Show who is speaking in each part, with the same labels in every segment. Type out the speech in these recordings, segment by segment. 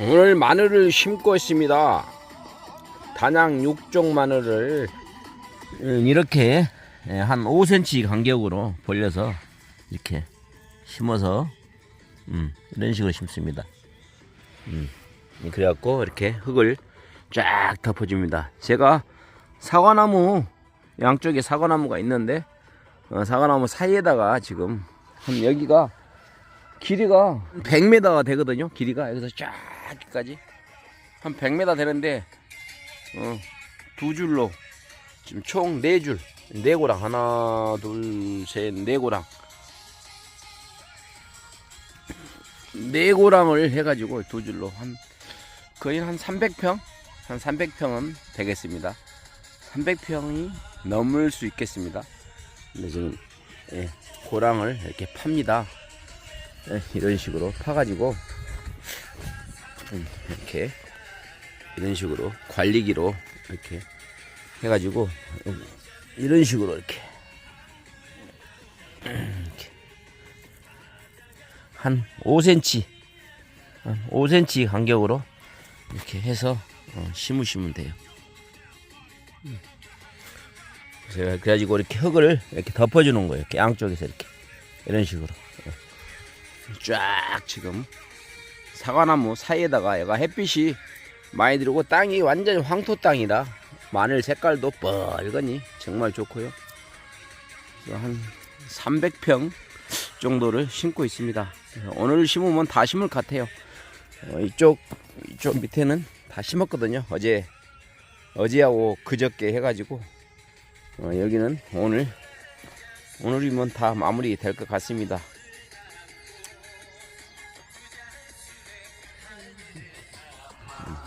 Speaker 1: 오늘 마늘을 심고 있습니다. 단양 6종 마늘을 음, 이렇게 예, 한 5cm 간격으로 벌려서 이렇게 심어서 음, 이런 식으로 심습니다. 음, 그래갖고 이렇게 흙을 쫙 덮어줍니다. 제가 사과나무 양쪽에 사과나무가 있는데 어, 사과나무 사이에다가 지금 한 여기가 길이가 100m가 되거든요. 길이가 여기서 쫙 까지 한 100m 되는데 어, 두 줄로 지금 총 네 줄, 네 고랑 하나, 둘, 셋, 네 고랑 네 고랑을 해가지고 두 줄로 한 거의 한 300평, 한 300평은 되겠습니다. 300평이 넘을 수 있겠습니다. 근데 지금 예, 고랑을 이렇게 팝니다. 예, 이런 식으로 파가지고 음, 이렇게 이런 식으로 관리기로 이렇게 해가지고 음, 이런 식으로 이렇게 한 5cm 한 5cm 간격으로 이렇게 해서 어, 심으시면 돼요. 그래가지고 이렇게 흙을 이렇게 덮어주는 거예요. 이렇게 양쪽에서 이렇게 이런 식으로 예. 쫙 지금 사과나무 사이에다가 얘가 햇빛이 많이 들어오고 땅이 완전히 황토 땅이라 마늘 색깔도 뻘거니 정말 좋고요. 한 300평 정도를 심고 있습니다. 오늘 심으면 다 심을 것 같아요. 어, 이쪽 이쪽 밑에는 다 심었거든요. 어제 어제하고 그저께 해가지고 어, 여기는 오늘 오늘이면 다 마무리 될 것 같습니다.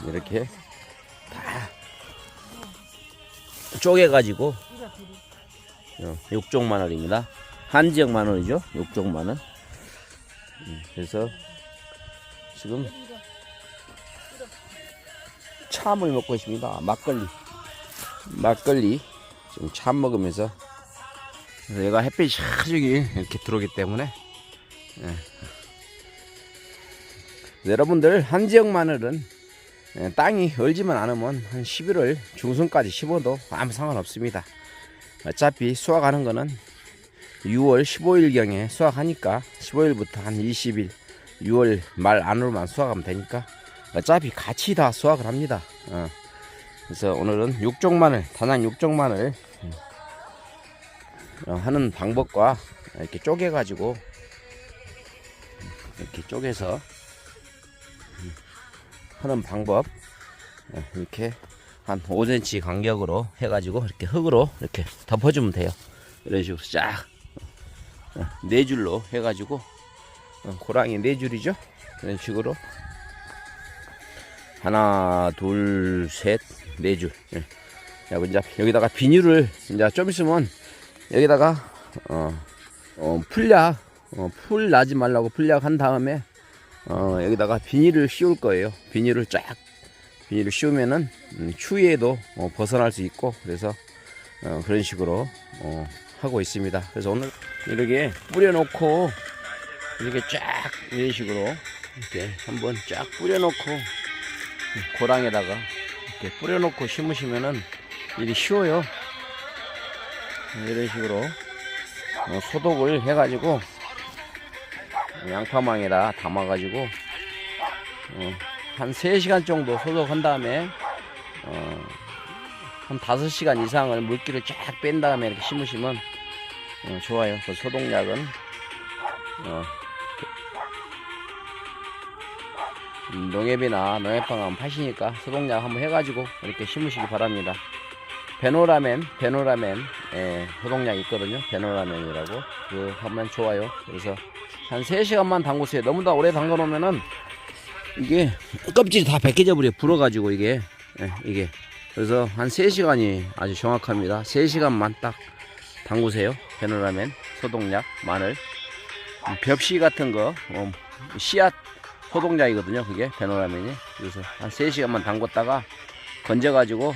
Speaker 1: 이렇게 다 쪼개가지고 어, 육종 마늘입니다. 한지역 마늘이죠. 육종 마늘. 음, 그래서 지금 참을 먹고 있습니다. 막걸리. 막걸리 지금 참 먹으면서 그래서 얘가 햇빛이 아주 이렇게 들어오기 때문에 예. 여러분들 한지역 마늘은 예, 땅이 얼지만 않으면 한 11월 중순까지 심어도 아무 상관없습니다. 어차피 수확하는 거는 6월 15일경에 수확하니까 15일부터 한 20일 6월 말 안으로만 수확하면 되니까 어차피 같이 다 수확을 합니다. 어. 그래서 오늘은 육종 마늘, 단양 육종 마늘 어, 하는 방법과 이렇게 쪼개 가지고 이렇게 쪼개서 하는 방법 어, 이렇게 한 5cm 간격으로 해가지고 이렇게 흙으로 이렇게 덮어주면 돼요. 이런 식으로 쫙네 줄로 해가지고 어, 고랑이 네 줄이죠. 이런 식으로 하나, 둘, 셋, 네 줄. 예. 자, 이제 여기다가 비닐을 이제 좀 있으면 여기다가 어, 어 풀약, 어, 풀 나지 말라고 풀약 한 다음에 어, 여기다가 비닐을 씌울 거예요. 비닐을 쫙 비닐을 씌우면은 음, 추위에도 어, 벗어날 수 있고 그래서 어, 그런 식으로 어, 하고 있습니다. 그래서 오늘 이렇게 뿌려놓고 이렇게 쫙 이런 식으로 이렇게 한번 쫙 뿌려놓고 고랑에다가 이렇게 뿌려놓고 심으시면은 일이 쉬워요. 이런 식으로 어, 소독을 해가지고 양파망에다 담아가지고 어, 한 3시간 정도 소독한 다음에 어, 한 5시간 이상을 물기를 쫙 뺀 다음에 이렇게 심으시면 어, 좋아요. 그 소독약은 어, 음, 농협이나 농협방은 파시니까 소독약 한번 해가지고 이렇게 심으시기 바랍니다. 베노라멘, 베노라멘, 예, 소독약 있거든요. 베노라멘이라고. 그거 하면 좋아요. 그래서 한 3시간만 담그세요. 너무 다 오래 담가 놓으면은 이게 껍질이 다 벗겨져 버려. 불어가지고 이게, 예, 이게. 그래서 한 3시간이 아주 정확합니다. 3시간만 딱 담그세요. 베노라멘, 소독약, 마늘, 음, 벽시 같은 거, 어, 씨앗 소독약이거든요. 그게 베노라멘이. 그래서 한 3시간만 담궜다가 건져가지고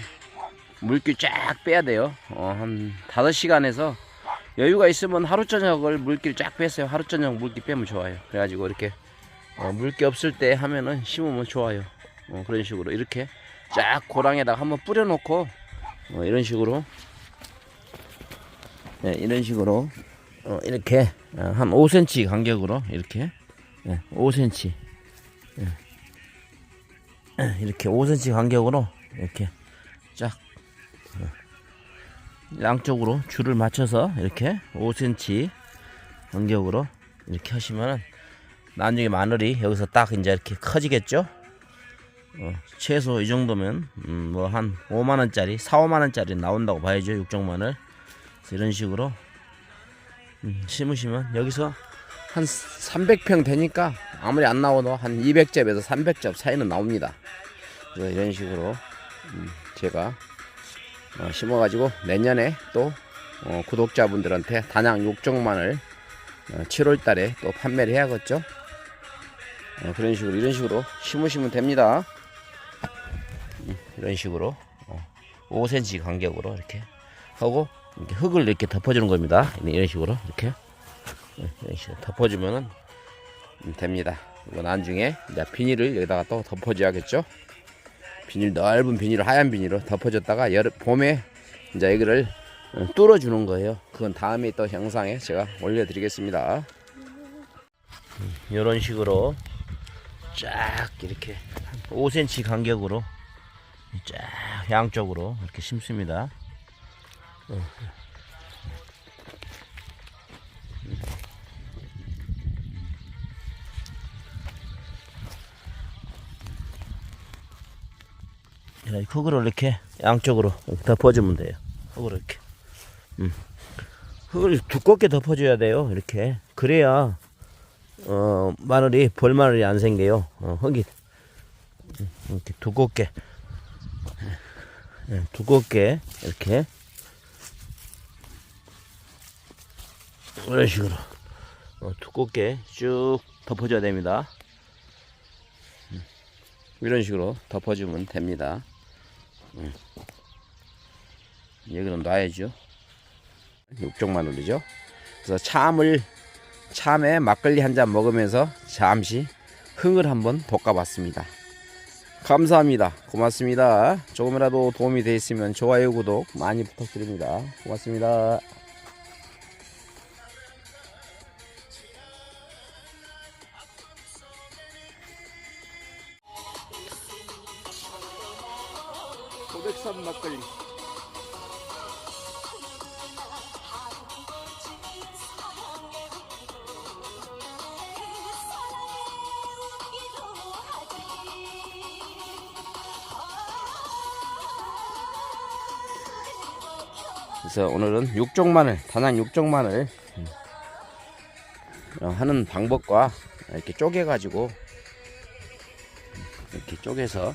Speaker 1: 물기 쫙 빼야 돼요. 어, 한 5시간에서 여유가 있으면 하루 저녁을 물기를 쫙 뺐어요. 하루 저녁 물기 빼면 좋아요. 그래가지고 이렇게 어, 물기 없을 때 하면은 심으면 좋아요. 어, 그런 식으로 이렇게 쫙 고랑에다가 한번 뿌려놓고 어, 이런 식으로 네, 이런 식으로 어, 이렇게 어, 한 5cm 간격으로 이렇게 예, 5cm 예. 예, 이렇게 5cm 간격으로 이렇게 쫙 어, 양쪽으로 줄을 맞춰서 이렇게 5cm 간격으로 이렇게 하시면은 나중에 마늘이 여기서 딱 이제 이렇게 커지겠죠. 어, 최소 이 정도면 음, 뭐 한 5만 원짜리, 4, 5만 원짜리 나온다고 봐야죠 육종 마늘. 그래서 이런 식으로 음, 심으시면 여기서 한 300평 되니까 아무리 안 나와도 한 200접에서 300접 사이는 나옵니다. 이런 식으로 음, 제가 어, 심어가지고 내년에 또 어, 구독자분들한테 단양 육종만을 어, 7월달에 또 판매를 해야겠죠. 어, 그런 식으로 이런 식으로 심으시면 됩니다. 음, 이런 식으로 어, 5cm 간격으로 이렇게 하고 이렇게 흙을 이렇게 덮어주는 겁니다. 이런 식으로 이렇게 네, 이런 식으로 덮어주면은 음, 됩니다. 이거 나중에 비닐을 여기다가 또 덮어줘야겠죠. 비닐 넓은 비닐을 하얀 비닐로 덮어줬다가 여름 봄에 이제 여기를 어, 뚫어주는 거예요. 그건 다음에 또 영상에 제가 올려드리겠습니다. 이런 식으로 쫙 이렇게 5cm 간격으로 쫙 양쪽으로 이렇게 심습니다. 이렇게 흙으로 이렇게 양쪽으로 덮어주면 돼요. 흙으로 이렇게. 음. 흙을 두껍게 덮어줘야 돼요. 이렇게. 그래야 어, 마늘이 볼마늘이 안 생겨요. 어, 흙이 음, 이렇게 두껍게 예, 두껍게 이렇게 이런 식으로 어, 두껍게 쭉 덮어줘야 됩니다. 음, 이런 식으로 덮어주면 됩니다. 음. 여기는 놔야죠. 육종 마늘이죠. 그래서 참을 참에 막걸리 한 잔 먹으면서 잠시 흥을 한번 돋가봤습니다. 감사합니다. 고맙습니다. 조금이라도 도움이 되었으면 좋아요, 구독 많이 부탁드립니다. 고맙습니다. 고백산 막걸리. 그래서 오늘은 육종 마늘, 단양 육종 마늘 어, 하는 방법과 이렇게 쪼개 가지고 이렇게 쪼개서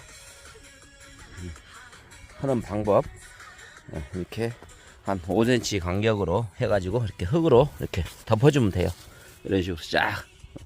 Speaker 1: 하는 방법 어, 이렇게 한 5cm 간격으로 해가지고 이렇게 흙으로 이렇게 덮어주면 돼요. 이런 식으로 쫙